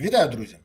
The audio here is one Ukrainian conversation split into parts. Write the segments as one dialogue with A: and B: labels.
A: Вітаю, друзі.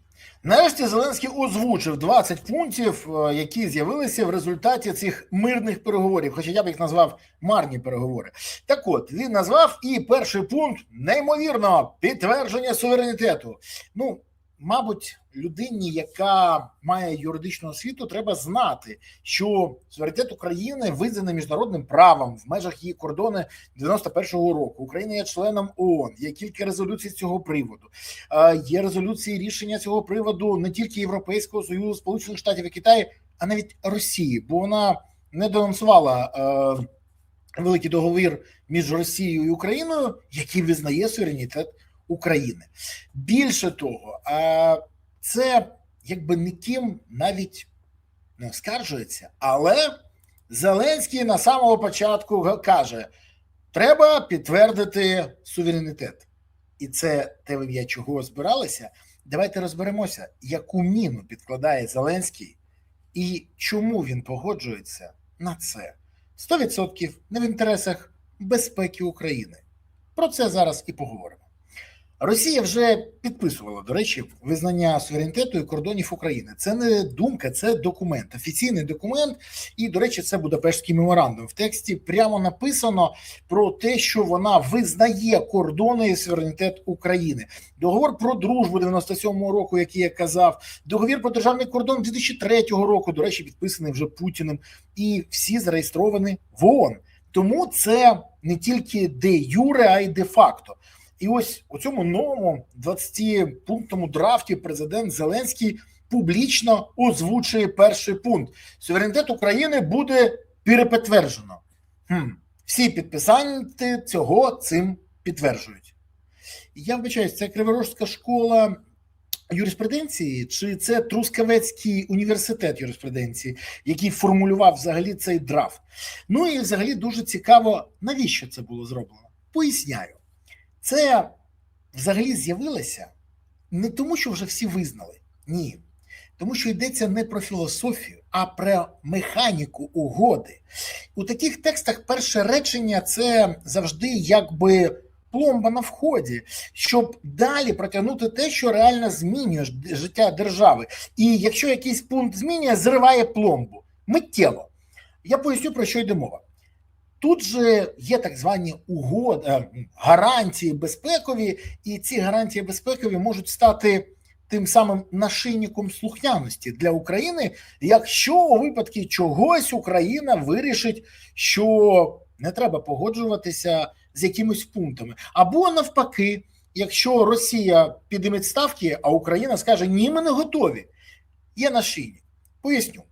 A: Нарешті Зеленський озвучив 20 пунктів, е, які з'явилися в результаті цих мирних переговорів, хоча я б їх назвав марні переговори. Так от він назвав і перший пункт неймовірно підтвердження суверенітету. Ну, мабуть, людині, яка має юридичну освіту, треба знати, що суверенітет України визнаний міжнародним правом в межах її кордони 91-го року. Україна є членом ООН. Є кілька резолюцій з цього приводу. Е, Є резолюції рішення цього приводу не тільки Європейського союзу, Сполучених Штатів і Китаю, а навіть Росії, бо вона не денонсувала е, великий договір між Росією і Україною, який визнає суверенітет України. Більше того, це якби ніким навіть не оскаржується, але Зеленський на самого початку каже: треба підтвердити суверенітет. І це те, ім'я чого збиралися. Давайте розберемося, яку міну підкладає Зеленський і чому він погоджується на це. 100% не в інтересах безпеки України. Про це зараз і поговоримо. Росія вже підписувала, до речі, визнання суверенітету і кордонів України. Це не думка, це документ, офіційний документ. І, до речі, це Будапештський меморандум. В тексті прямо написано про те, що вона визнає кордони і суверенітет України. Договор про дружбу 97-го року, який я казав, договір про державний кордон 2003 року, до речі, підписаний вже Путіним, і всі зареєстровані в ООН. Тому це не тільки де юре, а й де факто. І ось у цьому новому 20-пунктному драфті президент Зеленський публічно озвучує перший пункт: суверенітет України буде перепідтверджено. Хм. Всі підписанти цього цим підтверджують. Я вбачаюсь, це Криворожська школа юриспруденції, чи це Трускавецький університет юриспруденції, який формулював взагалі цей драфт. Ну і взагалі дуже цікаво, навіщо це було зроблено. Поясняю. Це взагалі з'явилося не тому, що вже всі визнали. Ні. Тому що йдеться не про філософію, а про механіку угоди. У таких текстах перше речення це завжди якби пломба на вході, щоб далі протягнути те, що реально змінює життя держави. І якщо якийсь пункт змінює, зриває пломбу миттєво. Я поясню про що йде мова. Тут же є так звані угоди, е, гарантії безпекові, і ці гарантії безпекові можуть стати тим самим нашийником слухняності для України, якщо у випадку чогось Україна вирішить, що не треба погоджуватися з якимись пунктами, або навпаки, якщо Росія підійме ставки, а Україна скаже ні, ми не готові. Є нашийник. Поясню.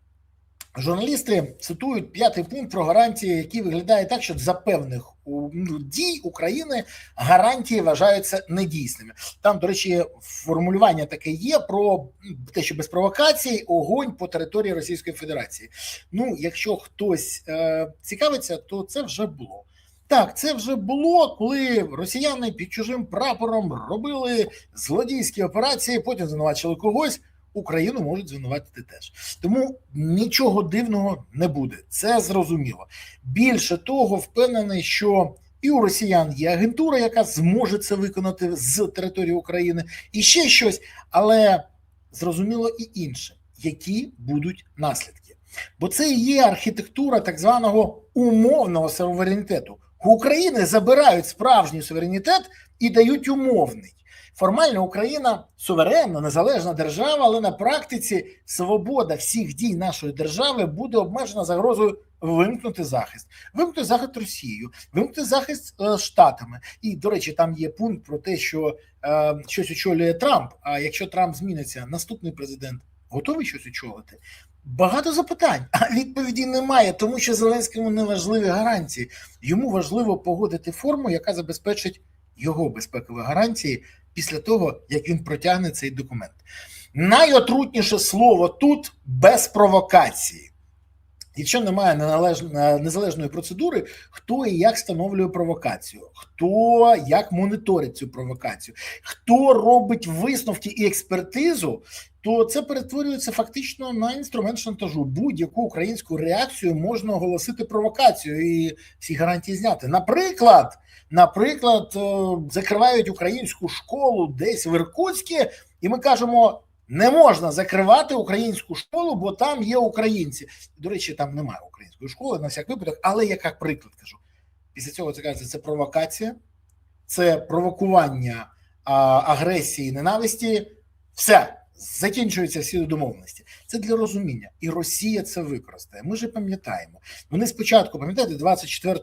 A: Журналісти цитують п'ятий пункт про гарантії, який виглядає так, що за певних ну, дій України гарантії вважаються недійсними. Там, до речі, формулювання таке є про те, що без провокацій огонь по території Російської Федерації. Ну, якщо хтось е, цікавиться, то це вже було. Так, це вже було, коли росіяни під чужим прапором робили злодійські операції, потім звинувачили когось. Україну можуть звинуватити теж. Тому нічого дивного не буде. Це зрозуміло. Більше того, впевнений, що і у росіян є агентура, яка зможе це виконати з території України, і ще щось, але зрозуміло і інше, які будуть наслідки. Бо це і є архітектура так званого умовного суверенітету. У України забирають справжній суверенітет і дають умовний. Формально Україна суверенна, незалежна держава, але на практиці свобода всіх дій нашої держави буде обмежена загрозою вимкнути захист, вимкнути захист Росією, вимкнути захист е, Штатами. І, до речі, там є пункт про те, що е, щось очолює Трамп. А якщо Трамп зміниться, наступний президент готовий щось очолити? Багато запитань, а відповіді немає, тому що Зеленському не важливі гарантії. Йому важливо погодити форму, яка забезпечить його безпекові гарантії після того, як він протягне цей документ. Найотрутніше слово тут без провокації. Якщо немає неналеж- незалежної процедури, хто і як встановлює провокацію, хто як моніторить цю провокацію, хто робить висновки і експертизу, то це перетворюється фактично на інструмент шантажу. Будь-яку українську реакцію можна оголосити провокацією і всі гарантії зняти. Наприклад, наприклад, е, закривають українську школу десь в Іркутську, і ми кажемо. Не можна закривати українську школу, бо там є українці. До речі, там немає української школи на всяк випадок, але я як приклад кажу. Після цього це кажеться, це провокація, це провокування а, агресії, ненависті. Все закінчуються всі домовленості. Це для розуміння, і Росія це використає. Ми ж пам'ятаємо. Вони спочатку пам'ятаєте, 24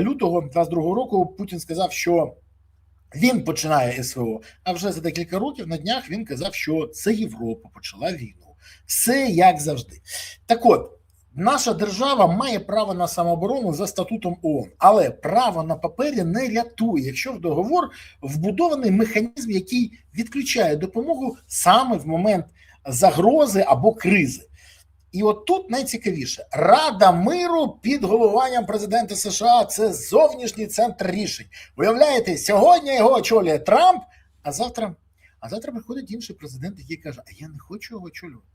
A: лютого 22 року Путін сказав, що. Він починає СВО, а вже за декілька років на днях він казав, що це Європа почала війну. Все як завжди. Так от, наша держава має право на самооборону за статутом ООН, але право на папері не рятує, якщо в договор вбудований механізм, який відключає допомогу саме в момент загрози або кризи. І от тут найцікавіше Рада миру під головуванням президента США це зовнішній центр рішень. Виявляєте, сьогодні його очолює Трамп, а завтра, а завтра приходить інший президент, який каже: А я не хочу його очолювати.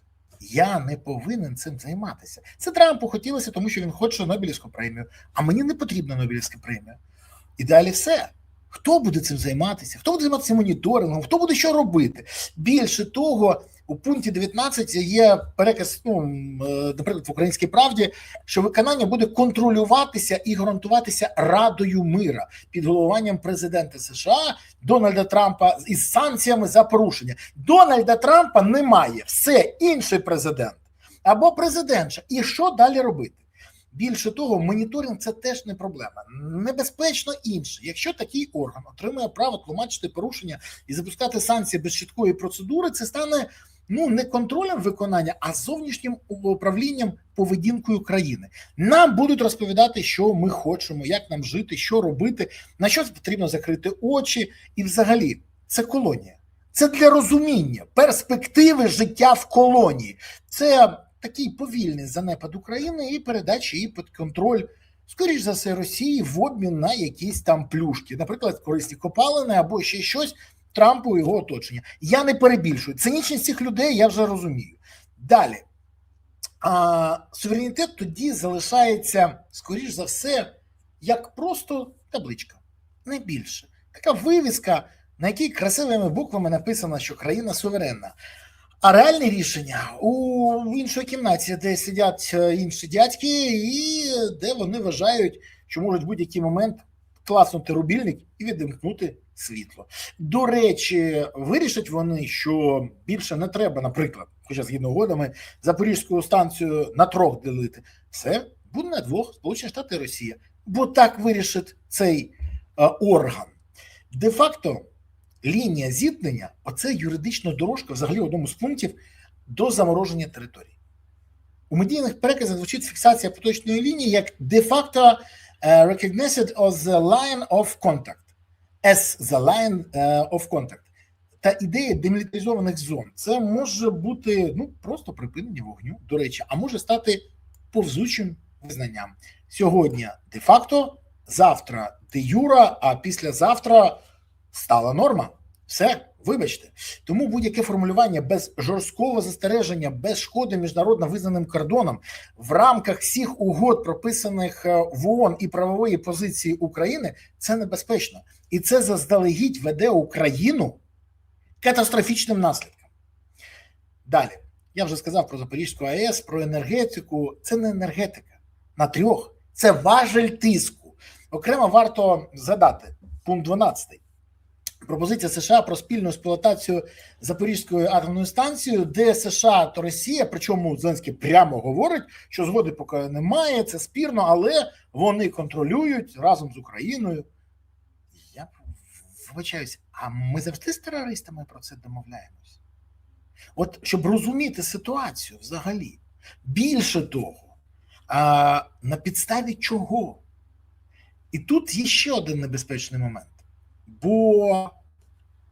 A: Я не повинен цим займатися. Це Трампу хотілося, тому що він хоче Нобелівську премію. А мені не потрібна Нобелівська премія. І далі все. Хто буде цим займатися? Хто буде займатися моніторингом? Хто буде що робити? Більше того, у пункті 19 є переказ, ну наприклад, в українській правді, що виконання буде контролюватися і гарантуватися Радою мира під головуванням президента США Дональда Трампа із санкціями за порушення. Дональда Трампа немає, все інший президент або президентша. І що далі робити? Більше того, моніторинг це теж не проблема. Небезпечно інше. Якщо такий орган отримує право тлумачити порушення і запускати санкції без чіткої процедури, це стане ну не контролем виконання, а зовнішнім управлінням поведінкою країни. Нам будуть розповідати, що ми хочемо, як нам жити, що робити, на що потрібно закрити очі, і взагалі це колонія. Це для розуміння перспективи життя в колонії. Це такий повільний занепад України і передача її під контроль, скоріш за все, Росії в обмін на якісь там плюшки, наприклад, корисні копалини або ще щось Трампу і його оточення. Я не перебільшую. Цинічність цих людей я вже розумію. Далі. А, Суверенітет тоді залишається, скоріш за все, як просто табличка, не більше. Така вивіска, на якій красивими буквами написано, що країна суверенна. А реальне рішення у іншій кімнаті, де сидять інші дядьки, і де вони вважають, що можуть в будь-який момент класнути рубільник і відімкнути світло. До речі, вирішать вони, що більше не треба, наприклад, хоча згідно угодами, Запорізьку станцію на трьох ділити. Все буде на двох Сполучені Штати і Росія, бо так вирішить цей е, орган. Де-факто лінія зіткнення оце юридична дорожка, взагалі в одному з пунктів до замороження території. У медійних переказах звучить фіксація поточної лінії як де-факто uh, recognized as the line of contact. As the line uh, of contact. Та ідея демілітаризованих зон це може бути ну просто припинення вогню, до речі, а може стати повзучим визнанням. Сьогодні де-факто, завтра де юра, а післязавтра стала норма. Все, вибачте. Тому будь-яке формулювання без жорсткого застереження, без шкоди міжнародно визнаним кордонам в рамках всіх угод, прописаних е, в ООН і правової позиції України, це небезпечно. І це заздалегідь веде Україну катастрофічним наслідкам. Далі, я вже сказав про Запорізьку АЕС, про енергетику. Це не енергетика на трьох, це важель тиску. Окремо варто згадати пункт 12. Пропозиція США про спільну експлуатацію Запорізької атомної станції, де США та Росія, причому Зеленський прямо говорить, що згоди поки немає, це спірно, але вони контролюють разом з Україною. Я вибачаюся, а ми завжди з терористами про це домовляємось. От щоб розуміти ситуацію взагалі, більше того, а, на підставі чого? І тут є ще один небезпечний момент. Бо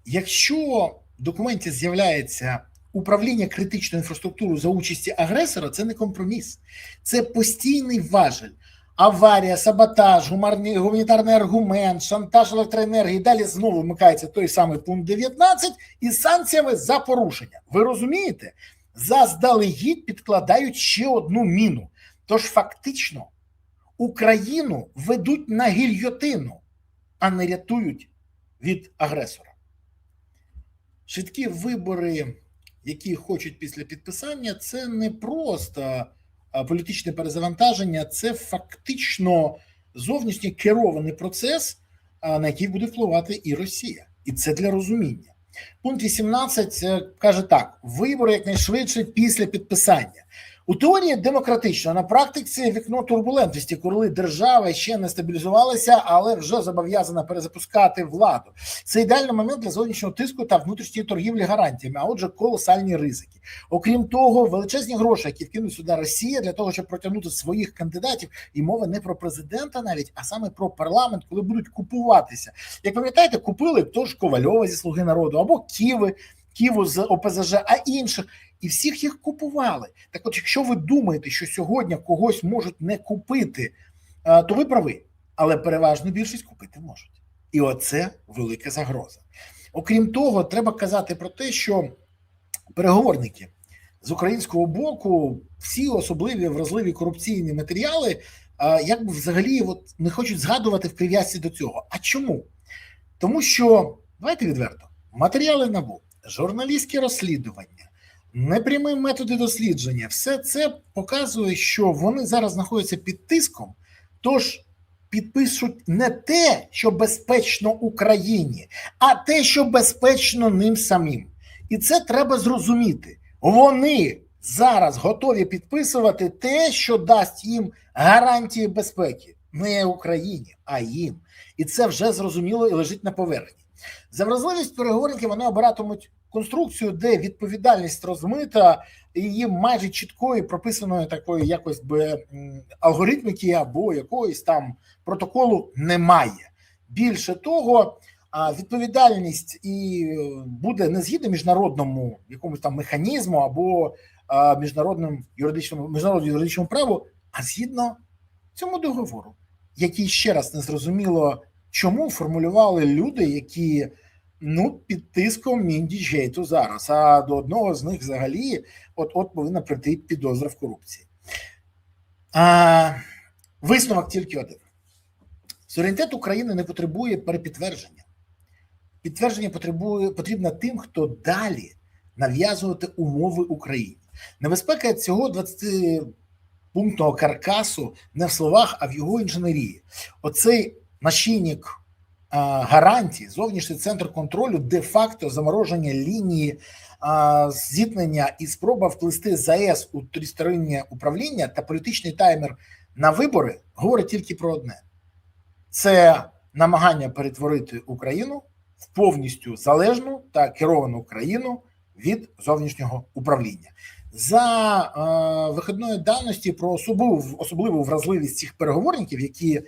A: якщо в документі з'являється управління критичною інфраструктурою за участі агресора це не компроміс, це постійний важель. Аварія, саботаж, гуманітарний аргумент, шантаж електроенергії. Далі знову вмикається той самий пункт 19 із санкціями за порушення. Ви розумієте? Заздалегідь підкладають ще одну міну. Тож фактично Україну ведуть на гільйотину, а не рятують від агресора. Швидкі вибори, які хочуть після підписання, це не просто політичне перезавантаження, це фактично зовнішній керований процес, на який буде впливати і Росія. І це для розуміння. Пункт 18 е, каже так: вибори якнайшвидше після підписання. У теорії демократично, на практиці вікно турбулентності, коли держава ще не стабілізувалася, але вже зобов'язана перезапускати владу. Це ідеальний момент для зовнішнього тиску та внутрішньої торгівлі гарантіями, а отже, колосальні ризики. Окрім того, величезні гроші, які вкине сюди Росія для того, щоб протягнути своїх кандидатів, і мова не про президента, навіть а саме про парламент, коли будуть купуватися. Як пам'ятаєте, купили тож Ковальова зі Слуги народу або Ківи. Ківу з ОПЗЖ, а інших, і всіх їх купували. Так, от, якщо ви думаєте, що сьогодні когось можуть не купити, то ви праві, але переважну більшість купити можуть. І оце велика загроза. Окрім того, треба казати про те, що переговорники з українського боку всі особливі вразливі корупційні матеріали, а, якби взагалі от не хочуть згадувати в прив'язці до цього. А чому? Тому що давайте відверто, матеріали НАБУ, журналістські розслідування, непрямі методи дослідження, все це показує, що вони зараз знаходяться під тиском, тож підпишуть не те, що безпечно Україні, а те, що безпечно ним самим. І це треба зрозуміти. Вони зараз готові підписувати те, що дасть їм гарантії безпеки, не Україні, а їм. І це вже зрозуміло і лежить на поверхні. За вразливість переговорників вони обиратимуть конструкцію, де відповідальність розмита, і її майже чіткої прописаної такої якось би алгоритмики або якоїсь там протоколу немає. Більше того, відповідальність і е, буде не згідно міжнародному якомусь там механізму або міжнародним юридичному міжнародному юридичному праву, а згідно цьому договору, який ще раз не зрозуміло, чому формулювали люди, які ну під тиском міндіджейту зараз. А до одного з них взагалі от от повинна прийти підозра в корупції. А, Висновок тільки один: суверенітет України не потребує перепідтвердження. Підтвердження потребує потрібно тим, хто далі нав'язувати умови Україні. Небезпека цього 20 пунктного каркасу не в словах, а в його інженерії. Оцей нашийник а, гарантій, зовнішній центр контролю, де-факто замороження лінії зіткнення і спроба вплести ЗАЕС у тристороннє управління та політичний таймер на вибори говорить тільки про одне: це намагання перетворити Україну в повністю залежну та керовану країну від зовнішнього управління. За е, виходної даності про особливу особливу вразливість цих переговорників, які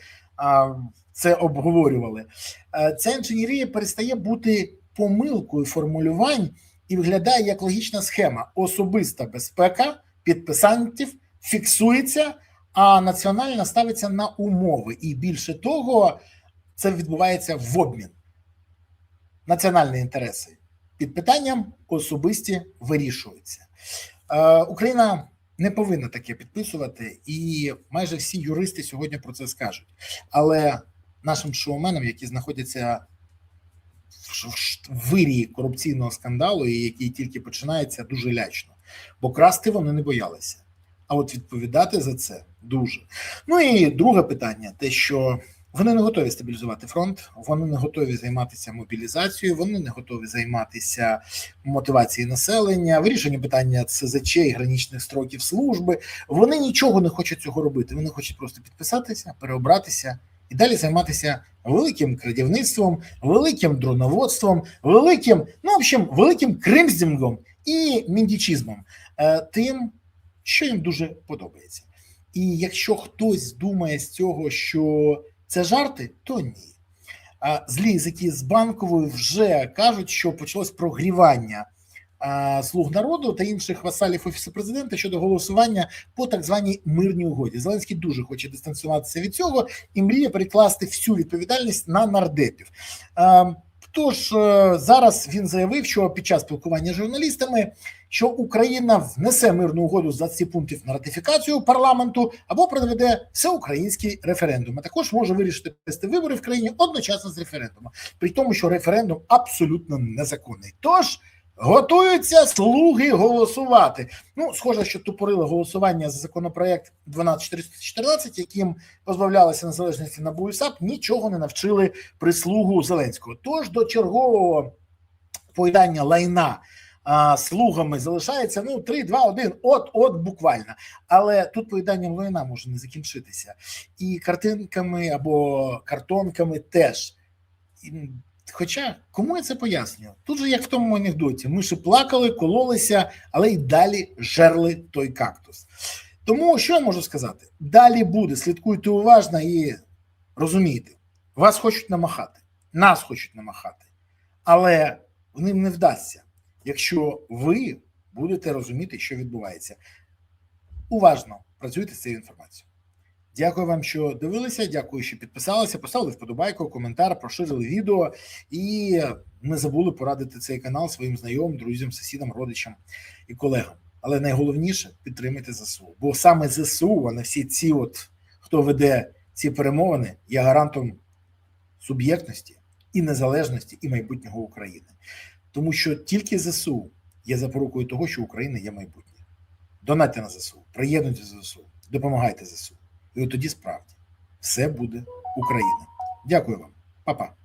A: це обговорювали, е, ця інженерія перестає бути помилкою формулювань і виглядає як логічна схема. Особиста безпека підписантів фіксується, а національна ставиться на умови. І більше того, це відбувається в обмін. Національні інтереси під питанням особисті вирішуються. Е, Україна не повинна таке підписувати, і майже всі юристи сьогодні про це скажуть. Але нашим шоуменам, які знаходяться в вирії корупційного скандалу, і який тільки починається, дуже лячно, бо красти вони не боялися. А от відповідати за це дуже. Ну і друге питання: те, що вони не готові стабілізувати фронт, вони не готові займатися мобілізацією, вони не готові займатися мотивацією населення, вирішенням питання СЗЧ і граничних строків служби. Вони нічого не хочуть цього робити. Вони хочуть просто підписатися, переобратися і далі займатися великим крадівництвом, великим дроноводством, великим, ну в общем, великим кримздінгом і міндічизмом, е, тим, що їм дуже подобається. І якщо хтось думає з цього, що це жарти, то ні. А злі язики з банкової вже кажуть, що почалось прогрівання слуг народу та інших васалів офісу президента щодо голосування по так званій мирній угоді. Зеленський дуже хоче дистанціюватися від цього і мріє перекласти всю відповідальність на нардепів. Тож е, зараз він заявив, що під час спілкування з журналістами, що Україна внесе мирну угоду з 20 пунктів на ратифікацію парламенту або проведе всеукраїнський референдум. А також може вирішити провести вибори в країні одночасно з референдумом, при тому, що референдум абсолютно незаконний. Тож готуються слуги голосувати. Ну, схоже, що тупорили голосування за законопроект 12414, яким позбавлялися незалежності НАБУ і САП, нічого не навчили прислугу Зеленського. Тож до чергового поїдання лайна слугами залишається ну 3, 2, 1, от, от буквально. Але тут поїданням лайна може не закінчитися. І картинками або картонками теж. Хоча кому я це пояснюю? Тут же як в тому анекдоті, миші плакали, кололися, але й далі жерли той кактус. Тому що я можу сказати? Далі буде, слідкуйте уважно і розумійте, вас хочуть намахати, нас хочуть намахати, але ним не вдасться, якщо ви будете розуміти, що відбувається. Уважно працюйте з цією інформацією. Дякую вам, що дивилися. Дякую, що підписалися, поставили вподобайку, коментар, поширили відео і не забули порадити цей канал своїм знайомим, друзям, сусідам, родичам і колегам. Але найголовніше підтримайте ЗСУ. Бо саме ЗСУ, а не всі ці, от хто веде ці перемовини, є гарантом суб'єктності і незалежності і майбутнього України. Тому що тільки ЗСУ є запорукою того, що Україна є майбутнє. Донайте на ЗСУ, приєднуйте ЗСУ, допомагайте ЗСУ. І от тоді справді все буде Україна. Дякую вам, Па-па.